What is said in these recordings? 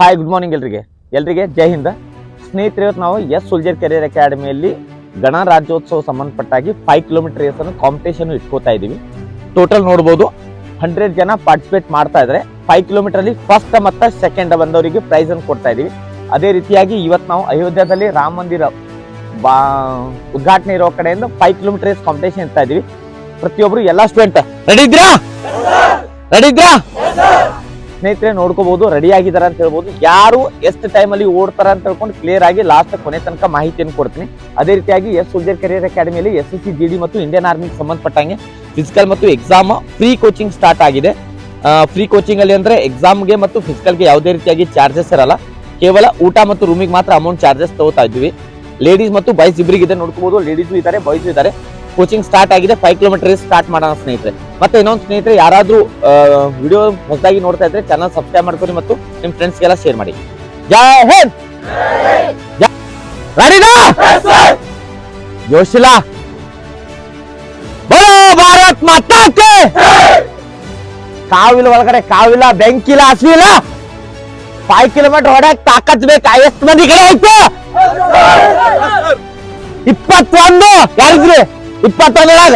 Hi good morning ಎಲ್ರಿಗೆ. ಎಲ್ರಿಗೆ ಜೈ ಹಿಂದ್. ಸ್ನೇಹಿತರೆ, ಇವತ್ತು ನಾವು ಎಸ್ ಸೋಲ್ಜರ್ ಕೆರಿಯರ್ ಅಕಾಡೆಮಿಯಲ್ಲಿ ಗಣರಾಜ್ಯೋತ್ಸವ ಸಂಬಂಧಪಟ್ಟಾಗಿ ಫೈವ್ ಕಿಲೋಮೀಟರ್ ರೇಸ್ ಅನ್ನು ಕಾಂಪಿಟೇಷನ್ ಇಟ್ಕೋತಾ ಇದ್ದೀವಿ ಟೋಟಲ್ ನೋಡ್ಬೋದು ಹಂಡ್ರೆಡ್ ಜನ ಪಾರ್ಟಿಸಿಪೇಟ್ ಮಾಡ್ತಾ ಇದ್ದಾರೆ ಫೈವ್ ಕಿಲೋಮೀಟರ್ ಅಲ್ಲಿ ಫಸ್ಟ್ ಮತ್ತು ಸೆಕೆಂಡ್ ಬಂದವರಿಗೆ ಪ್ರೈಸ್ ಅನ್ನು ಕೊಡ್ತಾ ಇದೀವಿ. ಅದೇ ರೀತಿಯಾಗಿ ಇವತ್ತು ನಾವು ಅಯೋಧ್ಯದಲ್ಲಿ ರಾಮ ಮಂದಿರ, ಬಾ, ಉದ್ಘಾಟನೆ ಇರೋ ಕಡೆಯಿಂದ ಫೈವ್ ಕಿಲೋಮೀಟರ್ ರೇಸ್ ಕಾಂಪಿಟೇಷನ್ ಇರ್ತಾ ಇದೀವಿ. ಪ್ರತಿಯೊಬ್ರು ಎಲ್ಲ ಸ್ಟೂಡೆಂಟ್ ರೆಡಿ ಇದ್ರಾ ರೆಡಿ ಇದ್ರಾ ಸ್ನೇಹಿತರೆ ನೋಡ್ಕೋಬಹುದು ರೆಡಿ ಆಗಿದ್ದಾರೆ ಅಂತ ಹೇಳ್ಬೋದು. ಯಾರು ಎಷ್ಟು ಟೈಮ್ ಅಲ್ಲಿ ಓಡ್ತಾರ ಅಂತ ಹೇಳ್ಕೊಂಡು ಕ್ಲಿಯರ್ ಆಗಿ ಲಾಸ್ಟ್ ಕೊನೆ ತನಕ ಮಾಹಿತಿಯನ್ನು ಕೊಡ್ತೀನಿ. ಅದೇ ರೀತಿಯಾಗಿ ಎಸ್ ಸೋಲ್ಜರ್ ಕೆರಿಯರ್ ಅಕಾಡೆಮಿಯಲ್ಲಿ ಎಸ್ ಎಸ್ ಸಿ ಮತ್ತು ಇಂಡಿಯನ್ ಆರ್ಮಿಗೆ ಸಂಬಂಧಪಟ್ಟಂಗೆ ಫಿಸಿಕಲ್ ಮತ್ತು ಎಕ್ಸಾಮ್ ಫ್ರೀ ಕೋಚಿಂಗ್ ಸ್ಟಾರ್ಟ್ ಆಗಿದೆ. ಫ್ರೀ ಕೋಚಿಂಗ್ ಅಲ್ಲಿ ಅಂದ್ರೆ ಎಕ್ಸಾಮ್ಗೆ ಮತ್ತು ಫಿಸಿಕಲ್ಗೆ ಯಾವುದೇ ರೀತಿಯಾಗಿ ಚಾರ್ಜಸ್ ಇರಲ್ಲ. ಕೇವಲ ಊಟ ಮತ್ತು ರೂಮಿಗೆ ಮಾತ್ರ ಅಮೌಂಟ್ ಚಾರ್ಜಸ್ ತಗೋತಾ ಇದ್ವಿ ಲೇಡೀಸ್ ಮತ್ತು ಬಾಯ್ಸ್ ಇಬ್ಬರಿಗಿದೆ ನೋಡ್ಕೋಬಹುದು. ಲೇಡೀಸು ಇದ್ದಾರೆ ಬಾಯ್ಸ್ ಇದ್ದಾರೆ. ಕೋಚಿಂಗ್ ಸ್ಟಾರ್ಟ್ ಆಗಿದೆ ಫೈವ್ ಕಿಲೋಮೀಟರ್ ಸ್ಟಾರ್ಟ್ ಮಾಡೋಣ ಸ್ನೇಹಿತರೆ. ಮತ್ತೆ ಇನ್ನೊಂದು ಸ್ನೇಹಿತರೆ, ಯಾರಾದ್ರೂ ವಿಡಿಯೋ ಹೊಸದಾಗಿ ನೋಡ್ತಾ ಇದ್ರೆ ಚಾನಲ್ ಸಬ್ಸ್ಕ್ರೈಬ್ ಮಾಡ್ಕೊಳ್ಳಿ ಮತ್ತು ನಿಮ್ ಫ್ರೆಂಡ್ಸ್ಗೆಲ್ಲ ಶೇರ್ ಮಾಡಿ. ಜೈ ಹಿಂದ್! ಜೋಶಿಲಾ ಬರೋ ಭಾರತ್ ಮಾತಾಕ್ಕೆ ಕಾವಿಲ್ಲ ಒಳಗಡೆ ಕಾವಿಲ್ಲ ಬೆಂಕಿಲ್ಲ ಹಸಿವಿಲ್ಲ ಫೈವ್ ಕಿಲೋಮೀಟರ್ ಹೊಡಕ್ ತಾಕತ್ ಬೇಕಾ? ಎಷ್ಟು ಮಂದಿ ಕಡೆ ಆಯ್ತು ಇಪ್ಪತ್ತೊಂದು! ಯಾರಿದ್ರಿ? ಇಪ್ಪತ್ತೊಂದರಾಗ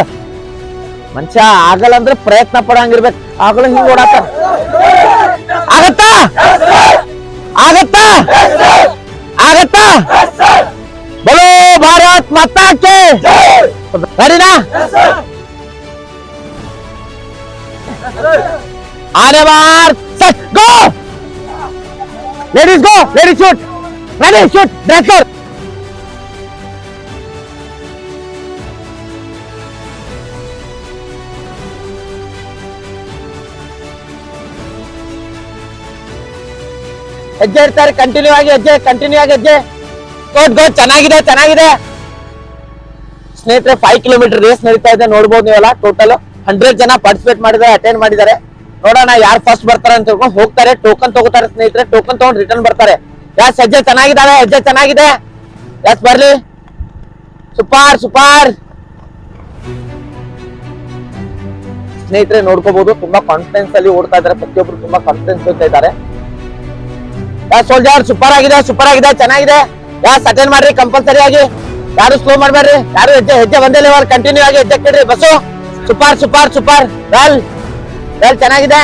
ಮನುಷ್ಯ ಆಗಲ್ಲ ಅಂದ್ರೆ ಪ್ರಯತ್ನ ಪಡಂಗಿರ್ಬೇಕು ಆಗಲ್ಲ ಹಿಂಗ್ ಓಡಾತ ಆಗತ್ತಾ ಆಗತ್ತಾ ಆಗತ್ತಾ ಬಲೋ ಭಾರತ್ ಮಾತಾಕ್ಕೆ ಸರಿನಾ ಆನೆ bar set go ladies go ladies shoot ready shoot ಡ್ರೆಸರ್ ಹೆಜ್ಜೆ ಇರ್ತಾರೆ ಕಂಟಿನ್ಯೂ ಆಗಿ ಹೆಜ್ಜೆ ಕಂಟಿನ್ಯೂ ಆಗಿ ಹೆಜ್ಜೆ. ಗೋಟ್ ಗೋಟ್ ಚೆನ್ನಾಗಿದೆ ಚೆನ್ನಾಗಿದೆ. ಸ್ನೇಹಿತರೆ ಫೈವ್ ಕಿಲೋಮೀಟರ್ ರೇಸ್ ನಡೀತಾ ಇದೆ, ನೋಡ್ಬೋದು ನೀವೆಲ್ಲ ಟೋಟಲ್ ಹಂಡ್ರೆಡ್ ಜನ ಪಾರ್ಟಿಸಿಪೇಟ್ ಮಾಡಿದ್ದಾರೆ ಅಟೆಂಡ್ ಮಾಡಿದ್ದಾರೆ. ನೋಡೋಣ ಯಾರು ಫಸ್ಟ್ ಬರ್ತಾರೆ ಅಂತ ತಿಳ್ಕೊಂಡು ಹೋಗ್ತಾರೆ ಟೋಕನ್ ತಗೋತಾರೆ ಸ್ನೇಹಿತರೆ ಟೋಕನ್ ತಗೊಂಡು ರಿಟರ್ನ್ ಬರ್ತಾರೆ. ಯಾಸ್ ಹೆಜ್ಜೆ ಚೆನ್ನಾಗಿದ್ದಾವೆ, ಹೆಜ್ಜೆ ಚೆನ್ನಾಗಿದೆ. ಯಾಸ್ ಬರ್ಲಿ. ಸೂಪರ್ ಸೂಪರ್ ಸ್ನೇಹಿತರೆ ನೋಡ್ಕೋಬಹುದು ತುಂಬಾ ಕಾನ್ಫಿಡೆನ್ಸ್ ಅಲ್ಲಿ ಓಡ್ತಾ ಇದ್ದಾರೆ, ಪ್ರತಿಯೊಬ್ರು ತುಂಬಾ ಕಾನ್ಫಿಡೆನ್ಸ್ ಇದ್ದಾರೆ. ಯಾಸ್ ಸೋಲ್ಜರ್ ಸೂಪರ್ ಆಗಿದೆ ಸೂಪರ್ ಆಗಿದೆ, ಚೆನ್ನಾಗಿದೆ. ಯಾ ಸಟೆನ್ ಮಾಡ್ರಿ ಕಂಪಲ್ಸರಿ ಆಗಿ. ಯಾರು ಸ್ಲೋ ಮಾಡ್ಬೇಡ್ರಿ ಯಾರು ಹೆಜ್ಜೆ ಹೆಜ್ಜೆ ಒಂದೇ ಲೆವೆಲ್ ಕಂಟಿನ್ಯೂ ಆಗಿ ಹೆಜ್ಜೆ ಕಿಡ್ರಿ bus. Super super super well well ಚೆನ್ನಾಗಿದೆ.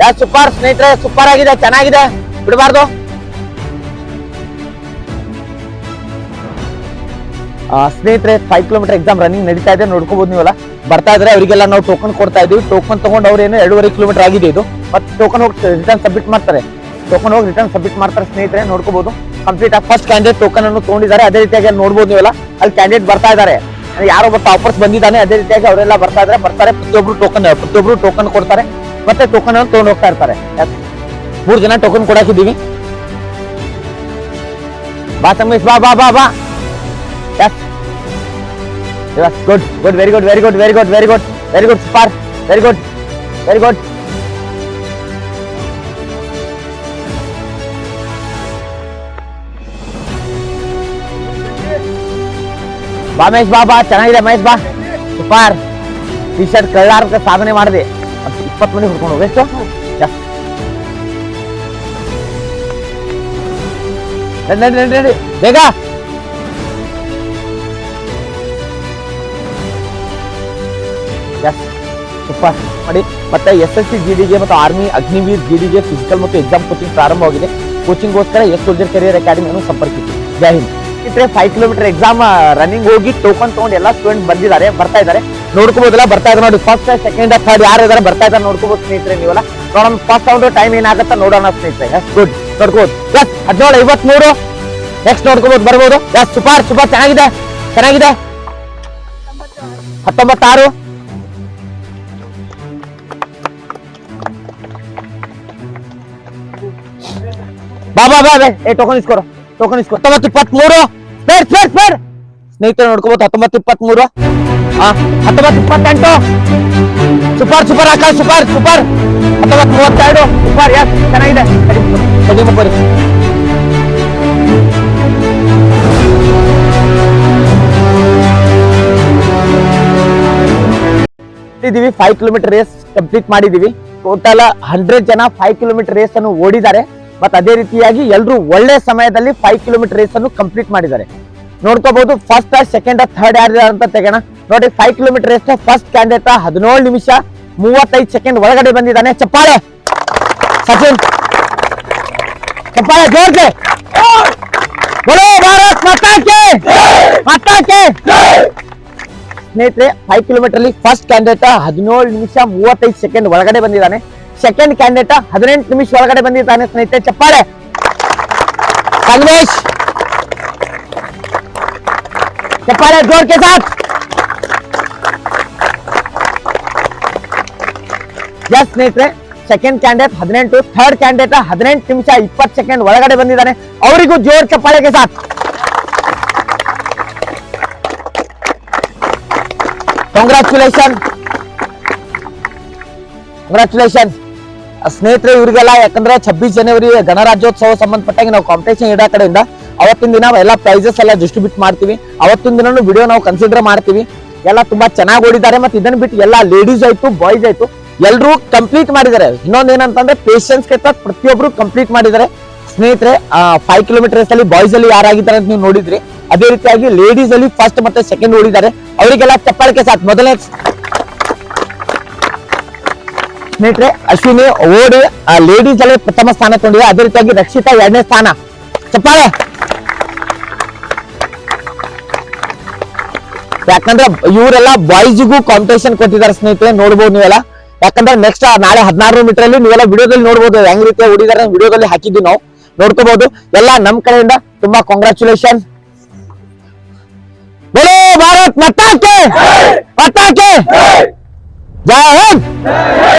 ಯಾ ಸೂಪರ್ ಸ್ನೇಹಿತರೆ ಸೂಪರ್ ಆಗಿದೆ, ಚೆನ್ನಾಗಿದೆ. ಬಿಡಬಾರ್ದು. ಸ್ನೇಹಿತರೆ ಫೈವ್ ಕಿಲೋಮೀಟರ್ ಎಕ್ಸಾಮ್ ರನ್ನಿಂಗ್ ನಡೀತಾ ಇದೆ ನೋಡ್ಕೋಬಹುದು ನೀವಲ್ಲ. ಬರ್ತಾ ಇದ್ರೆ ಅವರಿಗೆಲ್ಲ ನಾವು ಟೋಕನ್ ಕೊಡ್ತಾ ಇದೀವಿ ಟೋಕನ್ ತಗೊಂಡು ಅವ್ರು ಏನು ಎರಡೂವರೆ ಕಿಲೋಮೀಟರ್ ಆಗಿದೆ ಇದು. ಮತ್ತೆ ಟೋಕನ್ ಹೋಗಿ ರಿಟರ್ನ್ ಸಬ್ಮಿಟ್ ಮಾಡ್ತಾರೆ. ಟೋಕನ್ ಹೋಗಿ ರಿಟರ್ನ್ ಸಬ್ಮಿಟ್ ಮಾಡ್ತಾರೆ ಸ್ನೇಹಿತರೆ ನೋಡ್ಕೋಬಹುದು ಕಂಪ್ಲೀಟ್ ಆಗಿ ಫಸ್ಟ್ ಕ್ಯಾಂಡಿಡೇಟ್ ಟೋಕನ್ ಅನ್ನು ತಗೊಂಡಿದ್ದಾರೆ. ಅದೇ ರೀತಿಯಾಗಿ ನೋಡ್ಬೋದು ನೀವೆಲ್ಲ. ಅಲ್ಲಿ ಕ್ಯಾಂಡಿಡೇಟ್ ಬರ್ತಾ ಇದ್ದಾರೆ. ಯಾರೋ ಒಬ್ಬ ಟಾಪರ್ಸ್ ಬಂದಿದ್ದಾನೆ, ಅದೇ ರೀತಿಯಾಗಿ ಅವರೆಲ್ಲ ಬರ್ತಾ ಇದ್ದಾರೆ. ಬರ್ತಾರೆ, ಪ್ರತಿಯೊಬ್ರು ಟೋಕನ್ ಪ್ರತಿಯೊಬ್ರು ಟೋಕನ್ ಕೊಡ್ತಾರೆ. ಮತ್ತೆ ಟೋಕನ್ ಅನ್ನು ತಗೊಂಡು ಹೋಗ್ತಾ ಇರ್ತಾರೆ. ಮೂರು ಜನ ಟೋಕನ್ ಕೊಡಾಕಿದ್ದೀವಿ. ಬಾ ಸಂಗಮೇಶ್ ಬಾ ಬಾ ಬಾ ಬಾ. Yes good good very good very good very good very good very good super very good very good ಬಾ ಮಹೇಶ್ ಬಾ ಬಾ ಚೆನ್ನಾಗಿದೆ ಮಹೇಶ್ ಬಾ ಸೂಪರ್ ಟಿ ಶರ್ಟ್ ಕಳ್ಳಾರ್ಕ ಸಾಧನೆ ಮಾಡಿದೆ ಇಪ್ಪತ್ತು ಮಂದಿ ಹುಡ್ಕೊಂಡು ಹೋಗಿ ಎಷ್ಟು Yes. ನಡಿ ನಡಿ ನಡಿ ನಡಿ ಬೇಗ ಸೂಪರ್ ಮಾಡಿ. ಮತ್ತೆ ಎಸ್ ಎಸ್ ಸಿ ಜಿ ಡಿಗೆ ಮತ್ತು ಆರ್ಮಿ ಅಗ್ನಿವೀರ್ ಜಿ ಡಿಗೆ ಫಿಸಿಕಲ್ ಮತ್ತು ಎಕ್ಸಾಮ್ ಕೋಚಿಂಗ್ ಪ್ರಾರಂಭವಾಗಿದೆ. ಕೋಚಿಂಗ್ಗೋಸ್ಕರ ಎಸ್ ಸೋಲ್ಜರ್ ಕೆರಿಯರ್ ಅಕಾಡೆಮಿಯನ್ನು ಸಂಪರ್ಕಿಸಿ. ಜೈ ಹಿಂದ್. ಇದ್ರೆ ಫೈವ್ ಕಿಲೋಮೀಟರ್ ಎಕ್ಸಾಮ್ ರನ್ನಿಂಗ್ ಹೋಗಿ ಟೋಕನ್ ತೊಗೊಂಡು ಎಲ್ಲ ಸ್ಟೂಡೆಂಟ್ ಬಂದಿದ್ದಾರೆ, ಬರ್ತಾ ಇದ್ದಾರೆ. ನೋಡ್ಕೋಬೋದಲ್ಲ, ಬರ್ತಾ ಇದ್ದಾರೆ ನೋಡಿ. ಫಸ್ಟ್ ಸೆಕೆಂಡ್ ಥರ್ಡ್ ಯಾರು ಇದ್ದಾರೆ ಬರ್ತಾ ಇದ್ದಾರೆ ನೋಡ್ಕೋಬಹುದು ಸ್ನೇಹಿತರೆ ನೀವೆಲ್ಲ. ನೋಡೋಣ ಫಸ್ಟ್ ರೌಂಡ್ ಟೈಮ್ ಏನಾಗುತ್ತೆ ನೋಡೋಣ ಸ್ನೇಹಿತರೆ. ಎಸ್ ಗುಡ್ ನೋಡ್ಕೋಬಹುದು ಎಸ್ ಹದಿನೇಳು, ಐವತ್ಮೂರು. ನೆಕ್ಸ್ಟ್ ನೋಡ್ಕೋಬೋದು, ಬರ್ಬೋದು. ಎಸ್ ಸುಪಾರ್ ಸುಪಾರ್, ಚೆನ್ನಾಗಿದೆ. ಚೆನ್ನಾಗಿದೆ. ಹತ್ತೊಂಬತ್ತಾರು. ಬಾ ಬಾ ಏ ಟೋಕನ್ ಇಸ್ಕೊರು ಟೋಕನ್ ಇಸ್ಕೊ ಹತ್ತೊಂಬತ್ತು ಇಪ್ಪತ್ಮೂರು. Spare spare spare. ಸ್ನೇಹಿತರೆ ನೋಡ್ಕೋಬಹುದು ಹತ್ತೊಂಬತ್ತು ಇಪ್ಪತ್ಮೂರು. ಹಾ ಹತ್ತೊಂಬತ್ತು ಇಪ್ಪತ್ತೆಂಟು. Super super, Akash, super super. ಹತ್ತೊಂಬತ್ತು ಮೂವತ್ತೆರಡು. ಸೂಪರ್ ಎಸ್ ಚೆನ್ನಾಗಿದೆ. ಹದಿಮೂರು ಬಿಟ್ಟಿದೀವಿ ಫೈವ್ ಕಿಲೋಮೀಟರ್ ರೇಸ್ ಕಂಪ್ಲೀಟ್ ಮಾಡಿದೀವಿ ಟೋಟಲ್ ಹಂಡ್ರೆಡ್ ಜನ ಫೈವ್ ಕಿಲೋಮೀಟರ್ ರೇಸ್ ಅನ್ನು ಓಡಿದ್ದಾರೆ. ಮತ್ತು ಅದೇ ರೀತಿಯಾಗಿ ಎಲ್ಲರೂ ಒಳ್ಳೆ ಸಮಯದಲ್ಲಿ ಫೈವ್ ಕಿಲೋಮೀಟರ್ ರೇಸ್ ಅನ್ನು ಕಂಪ್ಲೀಟ್ ಮಾಡಿದ್ದಾರೆ. ನೋಡ್ಕೋಬಹುದು ಫಸ್ಟ್ ಆ ಸೆಕೆಂಡ್ ಆ ಥರ್ಡ್ ಯಾರು ಅಂತ ತೆಗೋಣ ನೋಡಿ five kilometre race first candidate ಹದಿನೇಳು ನಿಮಿಷ, ಮೂವತ್ತೈದು ಸೆಕೆಂಡ್ ಒಳಗಡೆ ಬಂದಿದ್ದಾನೆ. ಚಪ್ಪಾಳೆ! ಸಚಿನ್! ಚಪ್ಪಾಳೆ ಜೋರ್ಗೆ ಸ್ನೇಹಿತರೆ ಫೈವ್ ಕಿಲೋಮೀಟರ್ ಅಲ್ಲಿ ಫಸ್ಟ್ ಕ್ಯಾಂಡಿಡೇಟ್ ಹದಿನೇಳು ನಿಮಿಷ, ಮೂವತ್ತೈದು ಸೆಕೆಂಡ್ ಒಳಗಡೆ ಬಂದಿದ್ದಾನೆ. ಸೆಕೆಂಡ್ ಕ್ಯಾಂಡಿಡೇಟ್ ಹದಿನೆಂಟು ನಿಮಿಷ ಒಳಗಡೆ ಬಂದಿದ್ದಾನೆ ಸ್ನೇಹಿತರೆ ಚಪ್ಪಾಳೆ ಸಂಗಮೇಶ್ ಚಪ್ಪಾಳೆ ಜೋರ್ ಕೆ ಸಾಥ್ ಎಸ್ ಸ್ನೇಹಿತರೆ ಸೆಕೆಂಡ್ ಕ್ಯಾಂಡಿಡೇಟ್ ಹದಿನೆಂಟು ಥರ್ಡ್ ಕ್ಯಾಂಡಿಡೇಟ್ ಹದಿನೆಂಟು ನಿಮಿಷ ಇಪ್ಪತ್ತು ಸೆಕೆಂಡ್ ಒಳಗಡೆ ಬಂದಿದ್ದಾನೆ ಅವರಿಗೂ ಜೋರ್ ಚಪ್ಪಾಳೆಗೆ ಸಾಥ್ ಕಂಗ್ರಾಚುಲೇಷನ್ ಕಂಗ್ರಾಚುಲೇಷನ್ ಸ್ನೇಹಿತರೆ, ಇವರಿಗೆಲ್ಲ ಯಾಕಂದ್ರೆ ಛಬ್ಬೀಸ್ ಜನವರಿ ಗಣರಾಜ್ಯೋತ್ಸವ ಸಂಬಂಧಪಟ್ಟಾಗಿ ನಾವು ಕಾಂಪಿಟೇಷನ್ ಇಡೋ ಕಡೆಯಿಂದ ಅವತ್ತಿನ ದಿನ ಎಲ್ಲ ಪ್ರೈಸಸ್ ಎಲ್ಲ ಡಿಸ್ಟ್ರಿಬ್ಯೂಟ್ ಮಾಡ್ತೀವಿ. ಅವತ್ತಿನ ದಿನನೂ ವಿಡಿಯೋ ನಾವು ಕನ್ಸಿಡರ್ ಮಾಡ್ತೀವಿ. ಎಲ್ಲ ತುಂಬಾ ಚೆನ್ನಾಗಿ ಓಡಿದ್ದಾರೆ ಮತ್ತೆ ಇದನ್ನ ಬಿಟ್ಟು ಎಲ್ಲ ಲೇಡೀಸ್ ಆಯ್ತು ಬಾಯ್ಸ್ ಆಯ್ತು ಎಲ್ಲರೂ ಕಂಪ್ಲೀಟ್ ಮಾಡಿದ್ದಾರೆ. ಇನ್ನೊಂದ್ ಏನಂತಂದ್ರೆ ಪೇಷನ್ಸ್ ಕೆತ್ತ ಪ್ರತಿಯೊಬ್ರು ಕಂಪ್ಲೀಟ್ ಮಾಡಿದ್ದಾರೆ. ಸ್ನೇಹಿತರೆ ಫೈವ್ ಕಿಲೋಮೀಟರ್ಸ್ ಅಲ್ಲಿ ಬಾಯ್ಸ್ ಅಲ್ಲಿ ಯಾರಾಗಿದ್ದಾರೆ ಅಂತ ನೀವು ನೋಡಿದ್ರಿ. ಅದೇ ರೀತಿಯಾಗಿ ಲೇಡೀಸ್ ಅಲ್ಲಿ ಫಸ್ಟ್ ಮತ್ತೆ ಸೆಕೆಂಡ್ ಓಡಿದ್ದಾರೆ. ಅವರಿಗೆಲ್ಲ ಚಪ್ಪಾಳಿಕೆ ಸಾಥ್ ಮೊದಲನೇ ಸ್ನೇಹಿತರೆ, ಅಶ್ವಿನಿ, ಓಡಿ, ಆ ಲೇಡೀಸ್ ಅಲ್ಲಿ ಪ್ರಥಮ ಸ್ಥಾನ ತಗೊಂಡಿದೆ. ಅದೇ ರೀತಿಯಾಗಿ ರಕ್ಷಿತಾ ಎರಡನೇ ಸ್ಥಾನ. ಚಪ್ಪಾಳೆ! ಯಾಕಂದ್ರೆ ಇವರೆಲ್ಲ ಬಾಯ್ಸ್ಗೂ ಕಾಂಪಿಟೇಷನ್ ಕೊಟ್ಟಿದ್ದಾರೆ ಸ್ನೇಹಿತರೆ, ನೋಡ್ಬೋದು ನೀವೆಲ್ಲ. ಯಾಕಂದ್ರೆ ನೆಕ್ಸ್ಟ್ ನಾಳೆ ಹದಿನಾರು ಮೀಟರ್ ಅಲ್ಲಿ ನೀವೆಲ್ಲ ವಿಡಿಯೋದಲ್ಲಿ ನೋಡ್ಬೋದು ಹೆಂಗ್ ರೀತಿಯ ಓಡಿದಾರೆ ವಿಡಿಯೋದಲ್ಲಿ ಹಾಕಿದ್ವಿ ನಾವು. ನೋಡ್ಕೋಬಹುದು ಎಲ್ಲ ನಮ್ ಕಡೆಯಿಂದ ತುಂಬಾ ಕಾಂಗ್ರಾಚುಲೇಷನ್ ಬೋಲೋ ಭಾರತ್ ಮತ್ತಾಕೆ ಮತ್ತಾಕೆ ಜಯ ಹಿಂದ್!